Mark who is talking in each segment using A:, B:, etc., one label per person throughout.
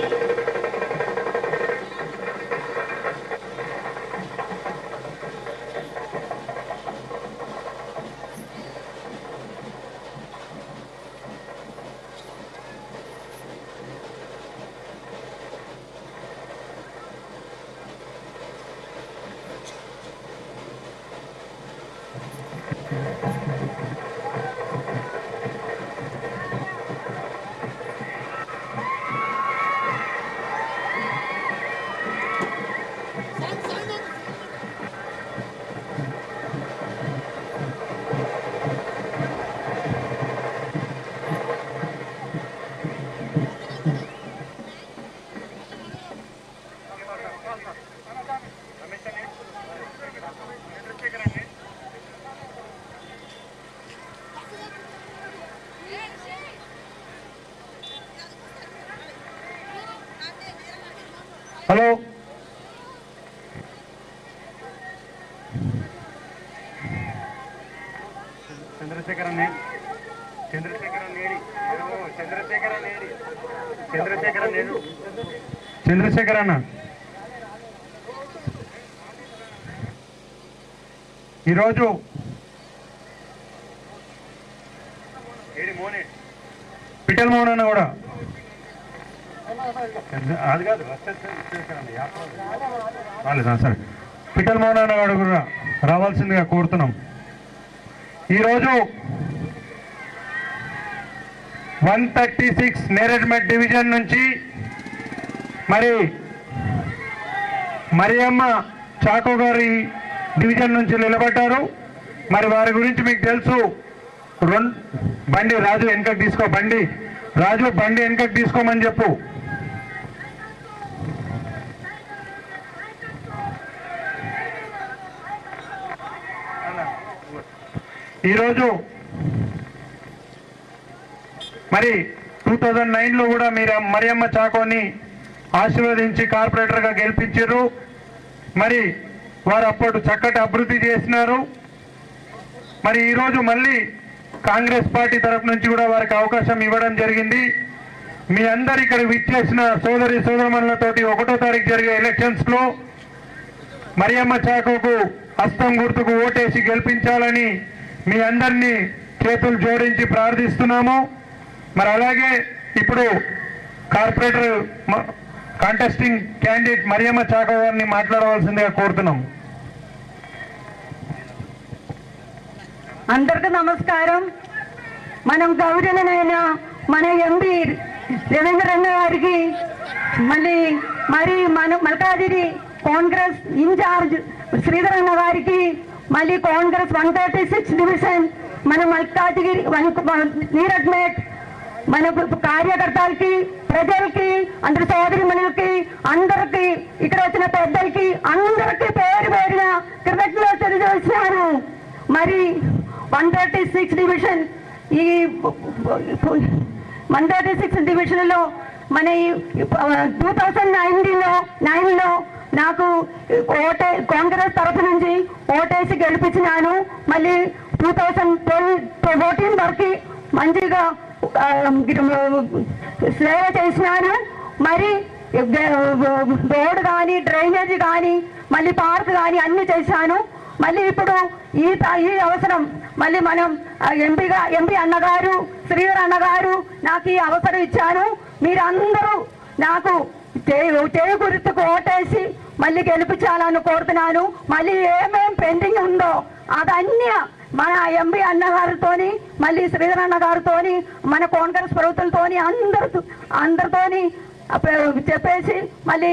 A: Thank you. Chandrasekhara నే చంద్రశేఖర నేడి. చంద్రశేఖర నేడి. చంద్రశేఖర నేడు. చంద్రశేఖర అన్న ఈరోజు పిటల్ మోహన్ అన్న కూడా. అది కాదు సరే పిటల్ మోహన్ అన్న కూడా రావాల్సిందిగా కోరుతున్నాం. ఈరోజు one thirty six Neredmet division నుంచి మరి మరియమ్మ చాకో గారి డివిజన్ నుంచి నిలబడ్డారు. మరి వారి గురించి మీకు తెలుసు. రెండు బండి రాజు వెనకకు తీసుకో బండి రాజు బండి వెనకకు తీసుకోమని చెప్పు. ఈరోజు మరి టూ థౌజండ్ నైన్లో కూడా మీరు మరియమ్మ చాకోని ఆశీర్వదించి కార్పొరేటర్గా గెలిపించారు. మరి వారు అప్పుడు చక్కటి అభివృద్ధి చేసినారు. మరి ఈరోజు మళ్ళీ కాంగ్రెస్ పార్టీ తరఫు నుంచి కూడా వారికి అవకాశం ఇవ్వడం జరిగింది. మీ అందరు ఇక్కడ విచ్చేసిన సోదరి సోదరమణులతోటి ఒకటో తారీఖు జరిగే ఎలక్షన్స్లో మరియమ్మ చాకోకు హస్తం గుర్తుకు ఓటేసి గెలిపించాలని మీ అందరినీ చేతులు జోడించి ప్రార్థిస్తున్నాము. మరి అలాగే ఇప్పుడు corporator contesting candidate Mariyamma Chaka గారిని మాట్లాడవలసిందిగా కోరుతున్నాం
B: అందరికీ నమస్కారం. మనం గౌరవనైన మన ఎంపీ రవీంద్రన్న గారికి మళ్ళీ మరి మన మల్కాజిరి కాంగ్రెస్ ఇన్ఛార్జ్ శ్రీధరన్న గారికి మళ్ళీ Congress one thirty six division మన మల్కాజిగిరి నీరజ్ మేట్ మన కార్యకర్తలకి ప్రజలకి అందరి సోదరి మనులకి అందరికి ఇక్కడ వచ్చిన పెద్దలకి అందరికి పేరు పేరున కృతజ్ఞతలు తెలియజేస్తున్నాను. మరి వన్ థర్టీ సిక్స్ డివిజన్ ఈ వన్ థర్టీ సిక్స్ డివిజన్లో మన ఈ టూ థౌజండ్ నైన్టీన్లో నైన్లో నాకు ఓటే కాంగ్రెస్ తరఫు నుంచి ఓటేసి గెలిపించినాను. మళ్ళీ టూ థౌజండ్ ట్వెల్వ్ ఫోర్టీన్ వరకు మంచిగా సేవ చేసినాను. మరి రోడ్ కానీ డ్రైనేజ్ కానీ మళ్ళీ పార్క్ కానీ అన్ని చేశాను. మళ్ళీ ఇప్పుడు ఈ ఈ అవసరం మళ్ళీ మనం ఎంపీగా ఎంపీ అన్నగారు శ్రీధర్ అన్నగారు నాకు ఈ అవసరం ఇచ్చాను మీరందరూ నాకు ఒకటే గుర్తుకు ఓటేసి మళ్ళీ గెలిపించాలని కోరుతున్నాను. మళ్ళీ ఏమేం పెండింగ్ ఉందో అదన్నీ మన ఎంపీ అన్నగారితోని మళ్ళీ శ్రీధర్ అన్న గారితోని మన కాంగ్రెస్ ప్రభుత్వంతోని అందరితో అందరితోని చెప్పేసి మళ్ళీ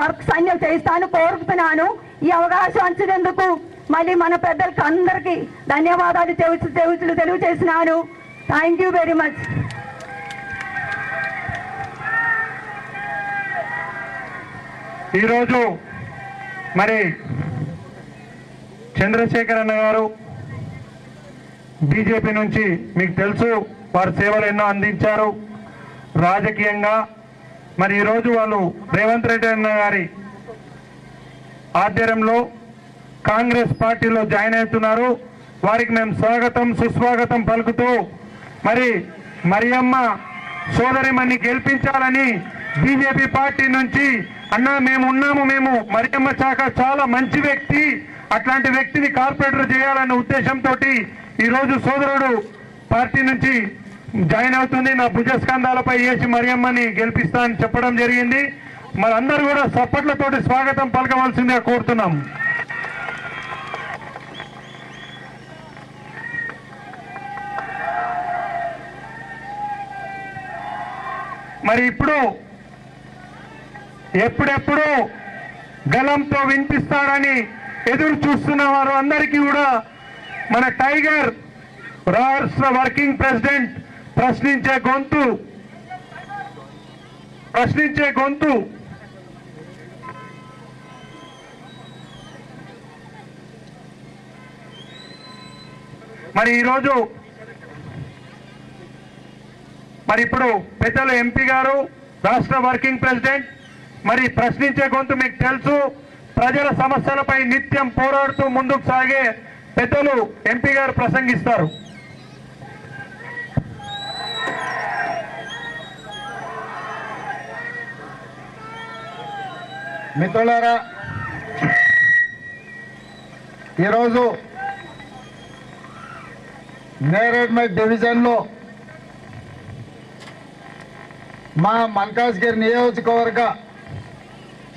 B: వర్క్స్ అన్ని చేస్తాను కోరుతున్నాను. ఈ అవకాశం ఇచ్చినందుకు మళ్ళీ మన పెద్దలకి అందరికీ ధన్యవాదాలు తెలుసు తెలుసు తెలియజేసినాను థ్యాంక్ యూ వెరీ మచ్
A: ఈరోజు మరి చంద్రశేఖర్ అన్న గారు బీజేపీ నుంచి మీకు తెలుసు వారు సేవలు ఎన్నో అందించారు. రాజకీయంగా మరి ఈరోజు వాళ్ళు రేవంత్ రెడ్డి అన్న గారి ఆధ్వర్యంలో కాంగ్రెస్ పార్టీలో జాయిన్ అవుతున్నారు. వారికి మేము స్వాగతం సుస్వాగతం పలుకుతూ మరి మరియమ్మ సోదరిమణ్ణి గెలిపించాలని బీజేపీ పార్టీ నుంచి అన్న మేము ఉన్నాము మేము మరియమ్మ శాఖ చాలా మంచి వ్యక్తి. అట్లాంటి వ్యక్తిని కార్పొరేటర్ చేయాలన్న ఉద్దేశంతో ఈరోజు సోదరుడు పార్టీ నుంచి జాయిన్ అవుతుంది. నా భుజస్కంధాలపై వేసి మరియమ్మని గెలిపిస్తా అని చెప్పడం జరిగింది. మరి కూడా సప్పట్లతోటి స్వాగతం పలకవలసిందిగా కోరుతున్నాం. మరి ఇప్పుడు ఎప్పుడెప్పుడు గలంతో వినిపిస్తాడని ఎదురు చూస్తున్న వారు అందరికీ కూడా మన టైగర్ రాష్ట్ర వర్కింగ్ ప్రెసిడెంట్ ప్రశ్నించే గొంతు ప్రశ్నించే గొంతు. మరి ఈరోజు మరి ఇప్పుడు పెద్దలు ఎంపీ గారు రాష్ట్ర వర్కింగ్ ప్రెసిడెంట్ మరి ప్రశ్నించే గొంతు మీకు తెలుసు. ప్రజల సమస్యలపై నిత్యం పోరాడుతూ ముందుకు సాగే పెద్దలు ఎంపీ గారు ప్రసంగిస్తారు.
C: మిత్రులారా ఈరోజు నేరేడ్మెట్ డివిజన్లో మా మల్కాజ్గిరి నియోజకవర్గ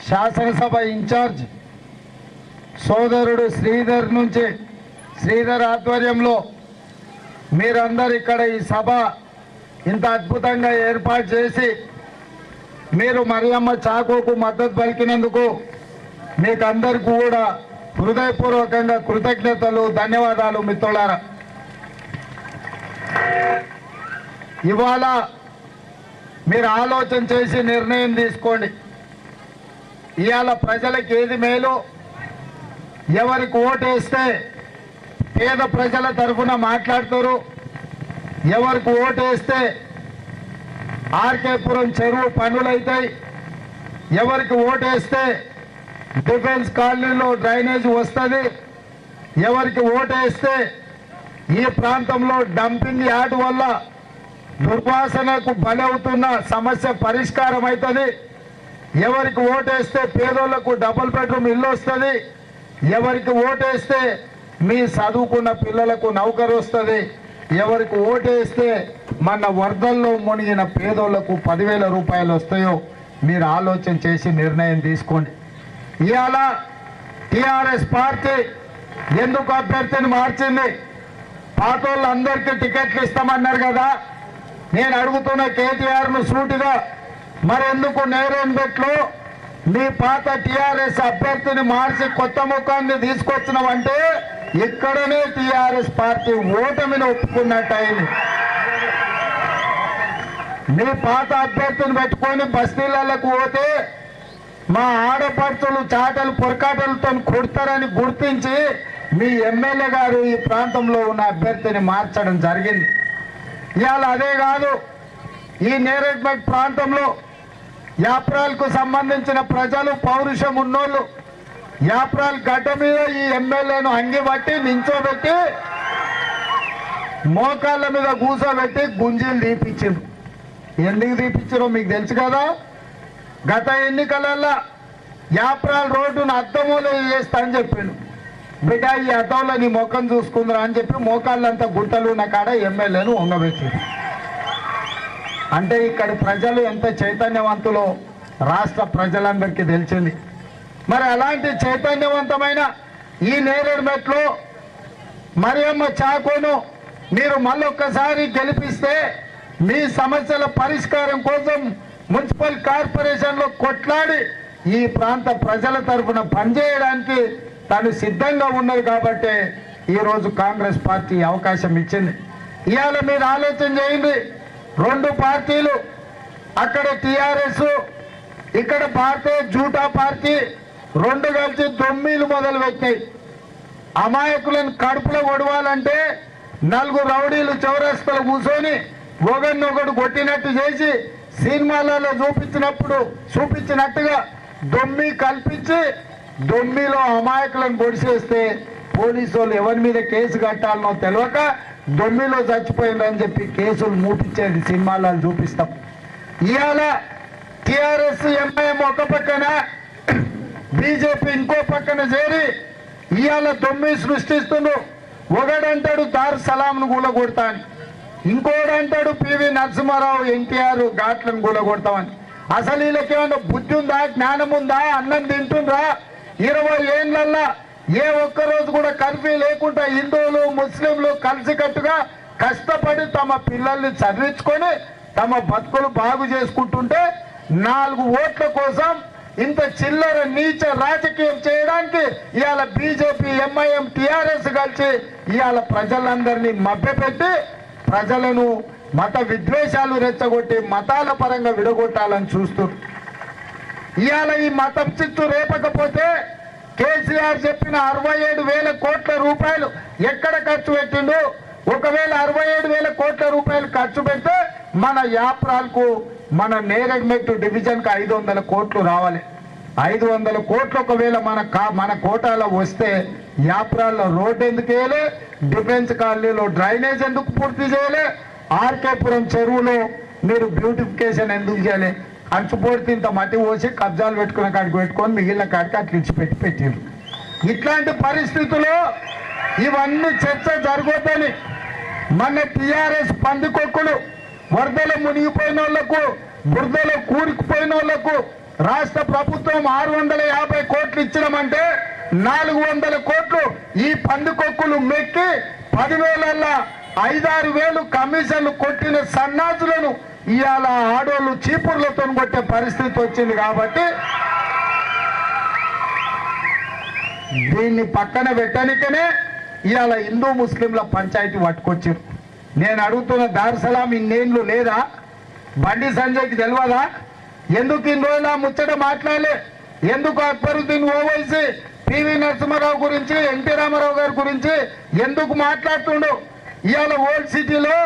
C: శాసనసభ ఇన్ఛార్జ్ సోదరుడు శ్రీధర్ నుంచి శ్రీధర్ ఆధ్వర్యంలో మీరందరు ఇక్కడ ఈ సభ ఇంత అద్భుతంగా ఏర్పాటు చేసి మీరు మరియమ్మ చాకోకు మద్దతు పలికినందుకు మీకు అందరికీ కూడా హృదయపూర్వకంగా కృతజ్ఞతలు ధన్యవాదాలు మిత్రులారా. ఇవాళ మీరు ఆలోచన చేసి నిర్ణయం తీసుకోండి. ఇవాళ ప్రజలకు ఏది మేలు? ఎవరికి ఓటేస్తే పేద ప్రజల తరఫున మాట్లాడుతారు? ఎవరికి ఓటేస్తే ఆర్కేపురం చెరువు పనులైతాయి? ఎవరికి ఓటేస్తే డిఫెన్స్ కాలనీలో డ్రైనేజ్ వస్తుంది? ఎవరికి ఓటేస్తే ఈ ప్రాంతంలో డంపింగ్ యార్డ్ వల్ల దుర్వాసనకు బలవుతున్న సమస్య పరిష్కారం అవుతుంది ఎవరికి ఓటేస్తే పేదోళ్ళకు డబుల్ బెడ్రూమ్ ఇల్లు వస్తుంది ఎవరికి ఓటేస్తే మీ చదువుకున్న పిల్లలకు నౌకరు వస్తుంది ఎవరికి ఓటేస్తే మన వరదల్లో మునిగిన పేదోళ్ళకు పదివేల రూపాయలు వస్తాయో మీరు ఆలోచన చేసి నిర్ణయం తీసుకోండి. ఇవాళ టిఆర్ఎస్ పార్టీ ఎందుకు అభ్యర్థిని మార్చింది? పాత వాళ్ళందరికీ టికెట్లు ఇస్తామన్నారు కదా. నేను అడుగుతున్న కేటీఆర్ను సూటిగా మరెందుకు నేరేన్బెట్లో మీ పాత టిఆర్ఎస్ అభ్యర్థిని మార్చి కొత్త ముఖాన్ని తీసుకొచ్చినవంటే ఇక్కడనే టిఆర్ఎస్ పార్టీ ఓటమిని ఒప్పుకున్నట్టయింది మీ పాత అభ్యర్థిని పెట్టుకొని బస్తీలకు పోతే మా ఆడపడుచులు చాటలు పొరకాటలతో కొడతారని గుర్తించి మీ ఎమ్మెల్యే గారు ఈ ప్రాంతంలో ఉన్న అభ్యర్థిని మార్చడం జరిగింది. ఇవాళ అదే కాదు ఈ నేరేడ్మెట్ ప్రాంతంలో యాప్రాల్కు సంబంధించిన ప్రజలు పౌరుషం ఉన్నోళ్ళు యాప్రాల్ గడ్డ మీద ఈ ఎమ్మెల్యేను అంగిబట్టి నించోబెట్టి మోకాళ్ళ మీద కూసోబెట్టి గుంజీలు తీపిచ్చిండు ఎందుకు తీపిచ్చారో మీకు తెలుసు కదా? గత ఎన్నికలల్లో యాప్రాల్ రోడ్డును అద్దములో చేస్తా అని చెప్పిండు. బిడ్డ ఈ అద్దంలో నీ ముఖం చూసుకుందిరా అని చెప్పి మోకాళ్ళంతా గుట్టలు ఉన్న కాడ ఎమ్మెల్యేను వంగబెట్టిండు. అంటే ఇక్కడ ప్రజలు ఎంత చైతన్యవంతులో రాష్ట్ర ప్రజలందరికీ తెలిసింది. మరి అలాంటి చైతన్యవంతమైన ఈ నేరేడు మెట్లో మరియమ్మ చాకోను మీరు మళ్ళొక్కసారి గెలిపిస్తే మీ సమస్యల పరిష్కారం కోసం మున్సిపల్ కార్పొరేషన్లో కొట్లాడి ఈ ప్రాంత ప్రజల తరఫున పనిచేయడానికి తను సిద్ధంగా ఉన్నది కాబట్టి ఈరోజు కాంగ్రెస్ పార్టీ అవకాశం ఇచ్చింది. ఇవాళ మీరు ఆలోచన చేయండి. రెండు పార్టీలు అక్కడ టిఆర్ఎస్ ఇక్కడ భారతీయ జూటా పార్టీ రెండు కలిసి దొమ్మిలు మొదలు పెట్టాయి అమాయకులను కడుపులో కొడవాలంటే నలుగురు రౌడీలు చౌరస్తలు కూర్చొని ఒకరినొకడు కొట్టినట్టు చేసి సినిమాలలో చూపించినప్పుడు చూపించినట్టుగా దొమ్మి కల్పించి దొమ్మిలో అమాయకులను పొడిచేస్తే పోలీసు వాళ్ళు ఎవరి మీద కేసు కట్టాలనో తెలియక దొమ్మిలో చచ్చిపోయిందని చెప్పి కేసులు మూపించేది సినిమాలలో చూపిస్తాం. ఇవాళ టిఆర్ఎస్ ఎంఐఎం ఒక పక్కన బీజేపీ ఇంకో పక్కన చేరి ఇవాళ దొమ్మి సృష్టిస్తుండ్రు. ఒకడంటాడు దార్ సలాంను కూలగొడతాను ఇంకోడంటాడు పివి నరసింహారావు ఎన్టీఆర్ ఘాట్లను కూలగొడతామని అసలు వీళ్ళకేమన్నా బుద్ధి ఉందా జ్ఞానం ఉందా అన్నం తింటుండ్రా? ఇరవై ఏండ్లల్లా ఏ ఒక్క రోజు కూడా కర్ఫ్యూ లేకుండా హిందువులు ముస్లింలు కలిసికట్టుగా కష్టపడి తమ పిల్లల్ని చదివించుకొని తమ బతుకులు బాగు చేసుకుంటుంటే నాలుగు ఓట్ల కోసం ఇంత చిల్లర నీచ రాజకీయం చేయడానికి ఇవాళ బీజేపీ ఎంఐఎం టిఆర్ఎస్ కలిసి ఇవాళ ప్రజలందరినీ మభ్యపెట్టి ప్రజలను మత విద్వేషాలు రెచ్చగొట్టి మతాల పరంగా విడగొట్టాలని చూస్తున్నారు ఇవాళ ఈ మతం చిత్తు రేపకపోతే కేసీఆర్ చెప్పిన అరవై ఏడు వేల కోట్ల రూపాయలు ఎక్కడ ఖర్చు పెట్టిండు? ఒకవేళ అరవై ఏడు వేల కోట్ల రూపాయలు ఖర్చు పెడితే మన యాప్రాలకు మన నేరమెట్టు డివిజన్కి ఐదు వందల కోట్లు రావాలి. ఐదు వందల కోట్లు ఒకవేళ మన కా మన కోటాలో వస్తే యాప్రాల్లో రోడ్ ఎందుకు వేయలే? డిఫెన్స్ కాలనీలో డ్రైనేజ్ ఎందుకు పూర్తి చేయలే? ఆర్కేపురం చెరువులో మీరు బ్యూటిఫికేషన్ ఎందుకు చేయలే? అంచుపోడితే ఇంత మట్టి పోసి కబ్జాలు పెట్టుకున్న కాడికి పెట్టుకొని మిగిలిన కాడికి అట్లా ఇచ్చిపెట్టి పెట్టారు ఇట్లాంటి పరిస్థితుల్లో ఇవన్నీ చర్చ జరగొద్దని మన టిఆర్ఎస్ పందికొక్కులు వరదలు మునిగిపోయిన వాళ్ళకు బురదలో కూరుకుపోయిన వాళ్ళకు రాష్ట్ర ప్రభుత్వం ఆరు వందల యాభై కోట్లు ఇచ్చినామంటే నాలుగు వందల కోట్లు ఈ పందికొక్కులు మెక్కి పదివేలల్లా ఐదారు వేలు కమిషన్లు కొట్టిన సన్నాసులను ఇవాళ ఆడోళ్ళు చీపుర్లతో కొట్టే పరిస్థితి వచ్చింది కాబట్టి దీన్ని పక్కన పెట్టనికనే ఇవాళ హిందూ ముస్లింల పంచాయతీ పట్టుకొచ్చారు. నేను అడుగుతున్న దార్సలాం ఇన్నేళ్ళు లేదా? బండి సంజయ్కి తెలియదా ఎందుకు ఇన్ని రోజులు ఆ ముచ్చట మాట్లాడలే? ఎందుకు అక్బరుద్దీన్ ఓవైసీ పివి నరసింహారావు గురించి ఎన్టీ రామారావు గారి గురించి ఎందుకు మాట్లాడుతుండు? ఇవాళ ఓల్డ్ సిటీలో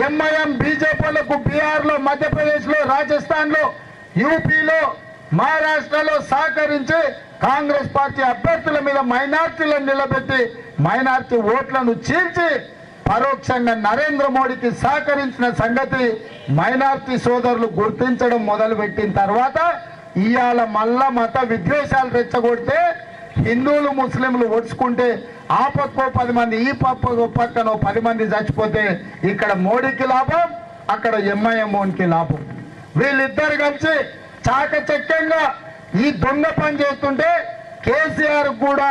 C: ఎంఐఎం బీజేపీలకు బీహార్లో మధ్యప్రదేశ్లో రాజస్థాన్లో యూపీలో మహారాష్ట్రలో సహకరించి కాంగ్రెస్ పార్టీ అభ్యర్థుల మీద మైనార్టీలను నిలబెట్టి మైనార్టీ ఓట్లను చీల్చి పరోక్షంగా నరేంద్ర మోడీకి సహకరించిన సంగతి మైనార్టీ సోదరులు గుర్తించడం మొదలుపెట్టిన తర్వాత ఇవాళ మళ్ళా మత విద్వేషాలు రెచ్చగొడితే హిందువులు ముస్లింలు ఒడుచుకుంటే ఆ పక్కో పది మంది ఈ పక్క పక్కన పది మంది చచ్చిపోతే ఇక్కడ మోడీకి లాభం అక్కడ ఎంఐఎంఓన్కి లాభం. వీళ్ళిద్దరు కలిసి చాకచక్యంగా ఈ దొంగ పని చేస్తుంటే కేసీఆర్ కూడా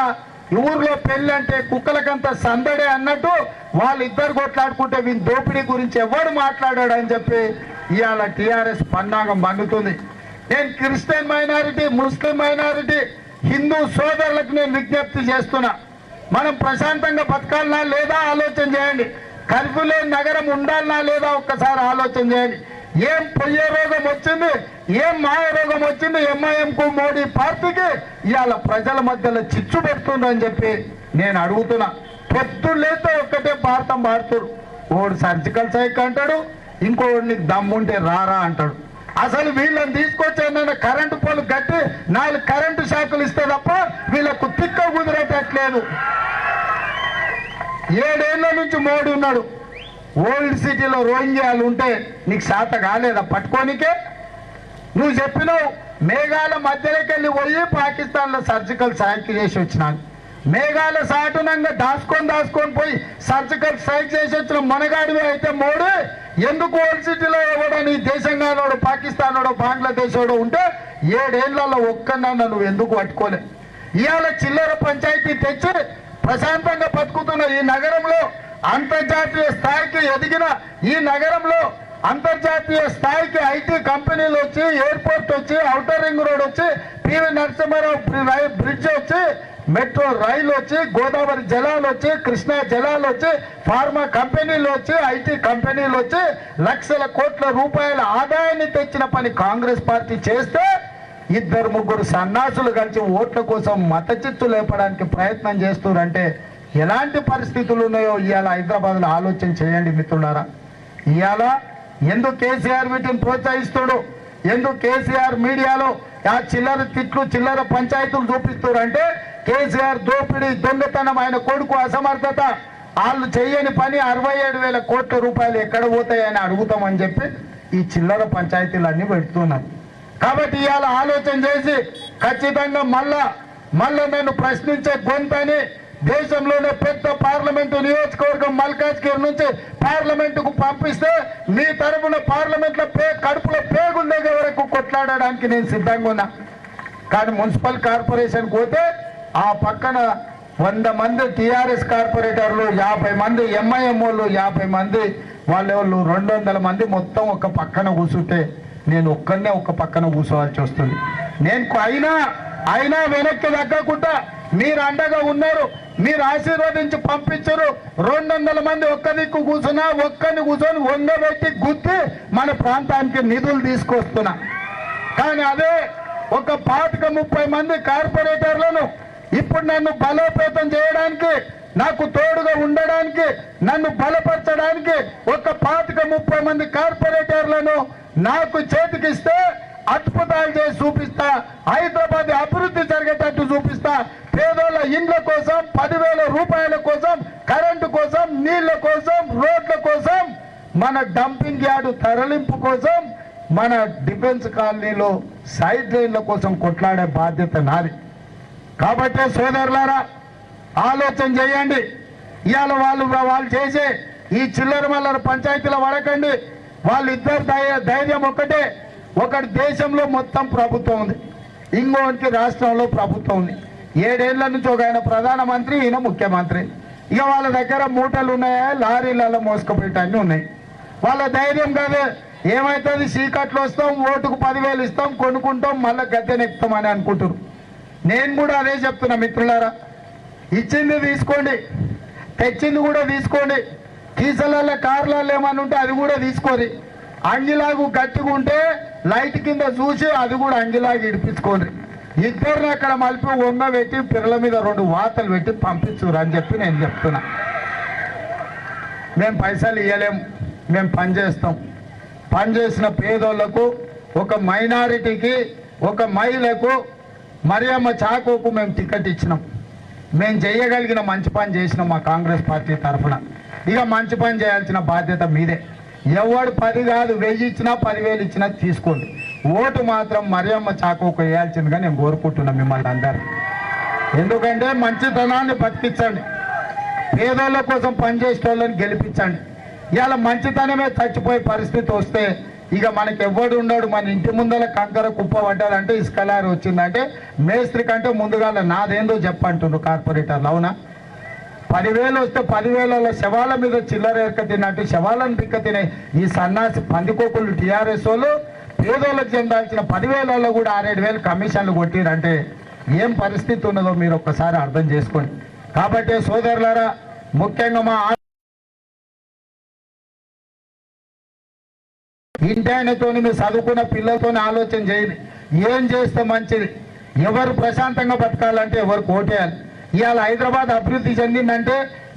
C: ఊర్లో పెళ్ళి అంటే కుక్కలకంత సందడే అన్నట్టు వాళ్ళిద్దరు కొట్లాడుకుంటే వీని దోపిడీ గురించి ఎవడు మాట్లాడాడు అని చెప్పి ఇవాళ టీఆర్ఎస్ పన్నాగం మండుతుంది. నేను Christian minority Muslim minority Hindu సోదరులకు నేను విజ్ఞప్తి చేస్తున్నా. మనం ప్రశాంతంగా బతకాలనా లేదా ఆలోచన చేయండి. కర్ఫ్యూ లేని నగరం ఉండాలనా లేదా ఒక్కసారి ఆలోచన చేయండి. ఏం పొయ్య రోగం వచ్చింది? ఏం మాయ రోగం వచ్చింది? ఎంఐఎంకు మోడీ పార్టీకి ఇవాళ ప్రజల మధ్యలో చిచ్చు పెడుతుండ్రని చెప్పి నేను అడుగుతున్నా. పొద్దులేస్తే ఒక్కటే భారతం పాడుతుడు ఓడు సర్జికల్ సైక్ అంటాడు ఇంకోడిని దమ్ముంటే రారా అంటాడు. అసలు వీళ్ళని తీసుకొచ్చి కరెంటు పోలు కట్టి నాలుగు కరెంట్ లేదు ఏడేళ్ళ నుంచి మోడీ ఉన్నాడు. ఓల్డ్ సిటీలో రోహింగ్యాలు ఉంటే నీకు శాత కాలేదా? పట్టుకోనికే. నువ్వు చెప్పినావు మేఘాల మధ్యలోకి వెళ్ళి పోయి పాకిస్తాన్లో సర్జికల్ స్ట్రైక్ చేసి వచ్చినాను. మేఘాల సాటునంగా దాచుకొని దాచుకొని పోయి సర్జికల్ స్ట్రైక్ చేసి వచ్చిన మనగాడివే అయితే మోడీ ఎందుకు ఓల్డ్ సిటీలో ఎవడో నీ దేశంగానోడు పాకిస్తానోడు బంగ్లాదేశోడో ఉంటే ఏడేళ్ళలో ఒక్కనన్నా నువ్వు ఎందుకు పట్టుకోలేదు ఇవాళ చిల్లర పంచాయతీ తెచ్చి ప్రశాంతంగా బతుకుతున్న ఈ నగరంలో అంతర్జాతీయ స్థాయికి ఎదిగిన ఈ నగరంలో అంతర్జాతీయ స్థాయికి ఐటీ కంపెనీలు వచ్చి ఎయిర్పోర్ట్ వచ్చి ఔటర్ రింగ్ రోడ్ వచ్చి పివి నరసింహారావు రై- బ్రిడ్జ్ వచ్చి మెట్రో రైలు వచ్చి గోదావరి జలాలు వచ్చి కృష్ణా జలాలు వచ్చి ఫార్మా కంపెనీలు వచ్చి ఐటీ కంపెనీలు వచ్చి లక్షల కోట్ల రూపాయల ఆదాయాన్ని తెచ్చిన పని కాంగ్రెస్ పార్టీ చేస్తే ఇద్దరు ముగ్గురు సన్నాసులు కలిసి ఓట్ల కోసం మత చిత్తు లేపడానికి ప్రయత్నం చేస్తున్నారంటే ఎలాంటి పరిస్థితులు ఉన్నాయో ఇవాళ హైదరాబాద్లో ఆలోచన చేయండి మిత్రులారా. ఇవాళ ఎందుకు కేసీఆర్ వీటిని ప్రోత్సహిస్తుడు ఎందుకు కేసీఆర్ మీడియాలో ఆ చిల్లర తిట్లు చిల్లర పంచాయతీలు చూపిస్తున్నారంటే కేసీఆర్ దోపిడీ దొంగతనం ఆయన కొడుకు అసమర్థత వాళ్ళు చేయని పని అరవై ఏడు వేల కోట్ల రూపాయలు ఎక్కడ పోతాయని అడుగుతామని చెప్పి ఈ చిల్లర పంచాయతీలన్నీ పెడుతున్నారు. కాబట్టి ఇవాళ ఆలోచన చేసి ఖచ్చితంగా మళ్ళా మళ్ళా నేను ప్రశ్నించే గొంతని దేశంలోనే పెద్ద పార్లమెంటు నియోజకవర్గం మల్కాజ్గిరి నుంచి పార్లమెంటుకు పంపిస్తే మీ తరపున పార్లమెంట్లో పే కడుపులో పేగుల వరకు కొట్లాడడానికి నేను సిద్ధంగా ఉన్నా. కానీ మున్సిపల్ కార్పొరేషన్ పోతే ఆ పక్కన వంద మంది టిఆర్ఎస్ కార్పొరేటర్లు యాభై మంది ఎంఐఎంఓలు యాభై మంది వాళ్ళు రెండు వందల మంది మొత్తం ఒక పక్కన కూర్చుంటే నేను ఒక్కనే ఒక పక్కన కూర్చోవాల్సి వస్తుంది. నేను అయినా అయినా వెనక్కి తగ్గకుండా మీరు అండగా ఉన్నారు మీరు ఆశీర్వదించి పంపించరు. రెండు వందల మంది ఒక్క దిక్కు కూర్చున్నా ఒక్కరిని కూర్చొని వంగబెట్టి గుద్ది మన ప్రాంతానికి నిధులు తీసుకొస్తున్నా. కానీ అదే ఒక పాతిక ముప్పై మంది కార్పొరేటర్లను ఇప్పుడు నన్ను బలోపేతం చేయడానికి నాకు తోడుగా ఉండడానికి నన్ను బలపరచడానికి ఒక పాతిక ముప్పై మంది కార్పొరేటర్లను నాకు చేతికిస్తే అద్భుతాలు చేసి చూపిస్తా. హైదరాబాద్ అభివృద్ధి జరిగేటట్టు చూపిస్తా. పేదోళ్ళ ఇండ్ల కోసం పదివేల రూపాయల కోసం కరెంటు కోసం నీళ్ళ కోసం రోడ్ల కోసం మన డంపింగ్ యార్డు తరలింపు కోసం మన డిఫెన్స్ కాలనీలో సైడ్ లైన్ల కోసం కొట్లాడే బాధ్యత నాది. కాబట్టి సోదరులారా ఆలోచన చేయండి. ఇవాళ వాళ్ళు వాళ్ళు చేసే ఈ చిల్లర మల్లర పంచాయతీలో పడకండి వాళ్ళిద్దరు ధైర్యం ఒక్కటే. ఒకటి దేశంలో మొత్తం ప్రభుత్వం ఉంది. ఇంకోటి రాష్ట్రంలో ప్రభుత్వం ఉంది. ఏడేళ్ళ నుంచి ఒక ఆయన ప్రధానమంత్రి ఈయన ముఖ్యమంత్రి. ఇక వాళ్ళ దగ్గర మూటలు ఉన్నాయా? లారీలలో మోసుకుపోయేటన్నీ ఉన్నాయి. వాళ్ళ ధైర్యం కాదు. ఏమైతుంది? చీకట్లు వస్తాం ఓటుకు పదివేలు ఇస్తాం కొనుక్కుంటాం మళ్ళీ గద్దెనెక్కుతాం అని అనుకుంటారు నేను కూడా అదే చెప్తున్నా మిత్రులారా. ఇచ్చింది తీసుకోండి. తెచ్చింది కూడా తీసుకోండి. కీసలలో కార్లలో ఏమైనా ఉంటే అది కూడా తీసుకొని అంగిలాగు గట్టిగా ఉంటే లైట్ కింద చూసి అది కూడా అంగిలాగి ఇడిపించుకోండి. ఇద్దరిని అక్కడ మలిపి వంగ పెట్టి పిల్లల మీద రెండు వాతలు పెట్టి పంపించురు అని చెప్పి నేను చెప్తున్నా. మేము పైసలు ఇవ్వలేము మేము పని చేస్తాం. పని చేసిన పేదోళ్ళకు ఒక మైనారిటీకి ఒక మహిళకు మరియమ్మ చాకోకు మేము టికెట్ ఇచ్చినాం. మేము చేయగలిగిన మంచి పని చేసినాం మా కాంగ్రెస్ పార్టీ తరఫున. ఇక మంచి పని చేయాల్సిన బాధ్యత మీదే. ఎవడు పది కాదు వెయ్యి ఇచ్చినా పదివేలు ఇచ్చినా తీసుకోండి. ఓటు మాత్రం మరియమ్మ చాకోకు వేయాల్సిందిగా నేను కోరుకుంటున్నా మిమ్మల్ని అందరు ఎందుకంటే మంచితనాన్ని బతికించండి. పేదోళ్ళ కోసం పనిచేసే వాళ్ళని గెలిపించండి. ఇవాళ మంచితనమే చచ్చిపోయే పరిస్థితి వస్తే ఇక మనకి ఎవడు ఉండడు. మన ఇంటి ముందర కంకర కుప్ప పడ్డదంటే ఇసుకలారి వచ్చిందంటే మేస్త్రి కంటే ముందుగా నాదేందో చెప్పంటుండ్రు కార్పొరేటర్లు అవునా? పదివేలు వస్తే పదివేల శవాల మీద చిల్లర ఎక్క తిన్నట్టు శవాలను పిక్క తినే ఈ సన్నాసి పందికోకులు టీఆర్ఎస్ వాళ్ళు పేదోళ్ళకి చెందాల్సిన పదివేలలో కూడా ఆరేడు వేలు కమిషన్లు కొట్టిరంటే ఏం పరిస్థితి ఉన్నదో మీరు ఒక్కసారి అర్థం చేసుకోండి. కాబట్టి సోదరులారా ముఖ్యంగా మా ఇంటాయనతో ఇంటాయనతోని మీరు చదువుకున్న పిల్లలతో ఆలోచన చేయండి. ఏం చేస్తే మంచిది? ఎవరు ప్రశాంతంగా బతకాలంటే ఎవరు కోటేయాలి? ఇవాళ హైదరాబాద్ అభివృద్ధి చెందిందంటే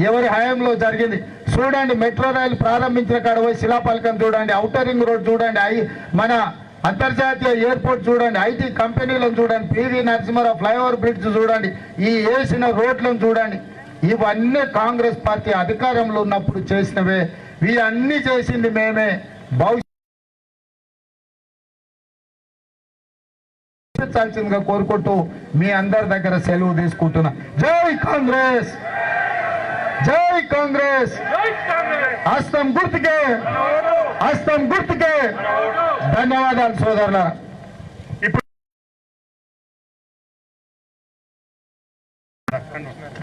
C: ఎవరి హయాంలో జరిగింది? చూడండి మెట్రో రైలు ప్రారంభించిన కాడ పోయి శిలాపలకం చూడండి ఔటర్ రింగ్ రోడ్ చూడండి అయి మన అంతర్జాతీయ ఎయిర్పోర్ట్ చూడండి ఐటీ కంపెనీలను చూడండి పివి నరసింహారావు ఫ్లైఓవర్ బ్రిడ్జ్ చూడండి ఈ వేసిన రోడ్లను చూడండి. ఇవన్నీ కాంగ్రెస్ పార్టీ అధికారంలో ఉన్నప్పుడు చేసినవే. ఇవన్నీ చేసింది మేమే. భవిష్యత్ చూపించాల్సిందిగా కోరుకుంటూ మీ అందరి దగ్గర సెలవు తీసుకుంటున్నా. జై కాంగ్రెస్! జై కాంగ్రెస్! హస్తం గుర్తుకే! హస్తం గుర్తుకే! ధన్యవాదాలు సోదరుల!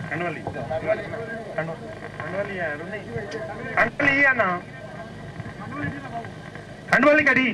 A: కండవలి కండవలి అన్న. కండవలి కడి